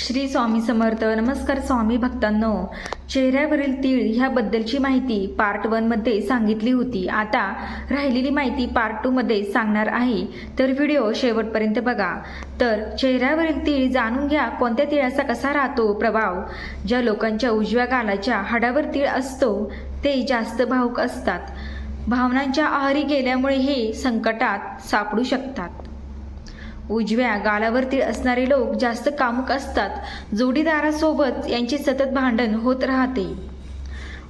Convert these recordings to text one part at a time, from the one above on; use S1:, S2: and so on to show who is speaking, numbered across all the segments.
S1: श्री स्वामी समर्थ नमस्कार स्वामी भक्तांनो. चेहऱ्यावरील तीळ ह्याबद्दलची माहिती पार्ट वनमध्ये सांगितली होती. आता राहिलेली माहिती पार्ट टूमध्ये सांगणार आहे. तर व्हिडिओ शेवटपर्यंत बघा. तर चेहऱ्यावरील तीळ जाणून घ्या कोणत्या तिळाचा कसा राहतो प्रभाव? ज्या लोकांच्या उजव्या गालाच्या हाडावर तीळ असतो ते जास्त भावुक असतात. भावनांच्या आहारी गेल्यामुळे हे संकटात सापडू शकतात. उजव्या गालावरती असणारे लोक जास्त कामुक असतात. जोडीदारासोबत यांचे सतत भांडण होत राहते.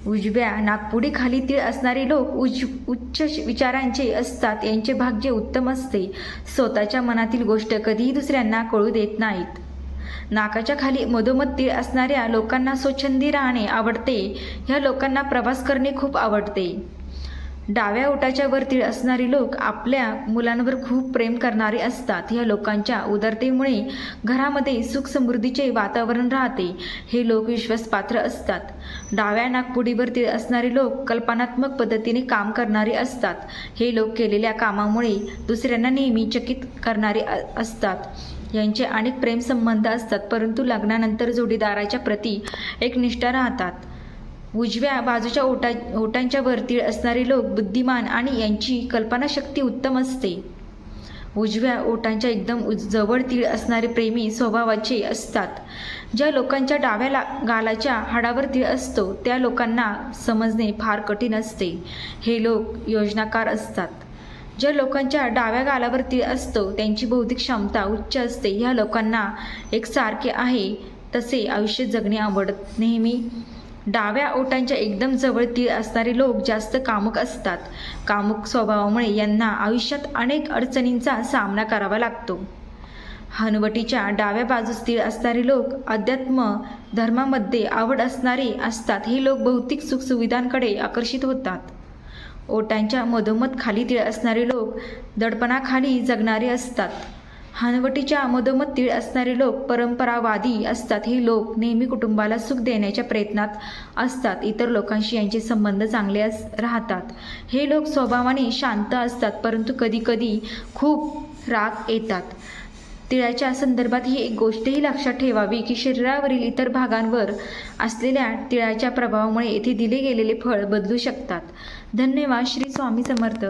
S1: उजव्या नागपुडीखाली तीळ असणारे लोक उज उच्च विचारांचे असतात. यांचे भाग्य उत्तम असते. स्वतःच्या मनातील गोष्ट कधीही दुसऱ्यांना कळू देत नाहीत. नाकाच्या खाली मधोमध तीळ असणाऱ्या लोकांना स्वच्छंदी राहणे आवडते. ह्या लोकांना प्रवास करणे खूप आवडते. डाव्या ओटाच्या वरती असणारी लोक आपल्या मुलांवर खूप प्रेम करणारे असतात. या लोकांच्या उदारतेमुळे घरामध्ये सुख समृद्धीचे वातावरण राहते. हे लोक विश्वासपात्र असतात. डाव्या नागपुडीवरती असणारे लोक कल्पनात्मक पद्धतीने काम करणारे असतात. हे लोक केलेल्या कामामुळे दुसऱ्यांना नेहमी चकित करणारे असतात. यांचे अनेक प्रेमसंबंध असतात परंतु लग्नानंतर जोडीदाराच्या प्रती एक निष्ठा राहतात. उजव्या बाजूच्या ओटा ओटांच्या वरती असणारे लोक बुद्धिमान आणि यांची कल्पनाशक्ती उत्तम असते. उजव्या ओटांच्या एकदम उज जवळ तीळ असणारे प्रेमी स्वभावाचे असतात. ज्या लोकांच्या डाव्या ला गालाच्या हाडावर तीळ असतो त्या लोकांना समजणे फार कठीण असते. हे लोक योजनाकार असतात. ज्या लोकांच्या डाव्या गालावर तीळ असतो त्यांची बौद्धिक क्षमता उच्च असते. ह्या लोकांना एकसारखे आहे तसे आयुष्य जगणे आवडत नेहमी. डाव्या ओटांच्या एकदम जवळ तीळ असणारे लोक जास्त कामुक असतात. कामुक स्वभावामुळे यांना आयुष्यात अनेक अडचणींचा सामना करावा लागतो. हनुवटीच्या डाव्या बाजूस तीळ असणारे लोक अध्यात्म धर्मामध्ये आवड असणारे असतात हे लोक भौतिक सुखसुविधांकडे आकर्षित होतात. ओटांच्या मधोमध खाली तीळ असणारे लोक दडपणाखाली जगणारे असतात. हनवटीच्या आमोदमत तीळ असणारे लोक परंपरावादी असतात. हे लोक नेहमी कुटुंबाला सुख देण्याच्या प्रयत्नात असतात. इतर लोकांशी यांचे संबंध चांगले अस राहतात. हे लोक स्वभावाने शांत असतात परंतु कधीकधी खूप राग येतात. तिळाच्या संदर्भात ही एक गोष्टही लक्षात ठेवावी की शरीरावरील इतर भागांवर असलेल्या तिळाच्या प्रभावामुळे येथे दिले गेलेले फळ बदलू शकतात. धन्यवाद. श्री स्वामी समर्थ.